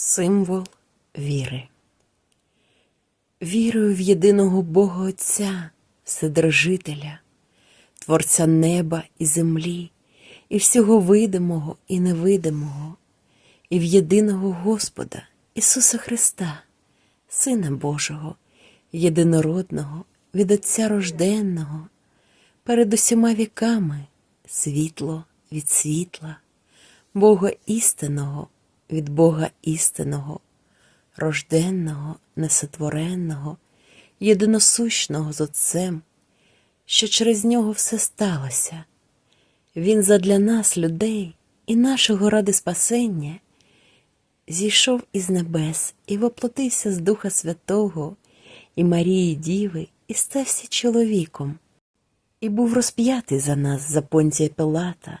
Символ віри. Вірую в єдиного Бога Отця, Вседержителя, Творця неба і землі, і всього видимого і невидимого, і в єдиного Господа Ісуса Христа, Сина Божого, єдинородного, від Отця рожденного, перед усіма віками, світло від світла, Бога істинного від Бога істинного, рожденного, несотвореного, єдиносущного з Отцем, що через нього все сталося. Він задля нас, людей, і нашого ради спасення, зійшов із небес і воплотився з Духа Святого і Марії Діви, і стався чоловіком, і був розп'ятий за нас за понція Пилата,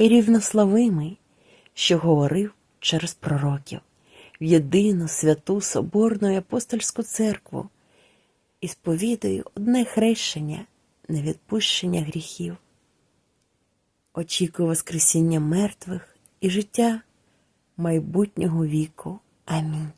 і рівнославимий, що говорив через пророків, в єдину святу Соборну і апостольську церкву, і сповідаю одне хрещення на відпущення гріхів. Очікую Воскресіння мертвих і життя майбутнього віку. Амінь.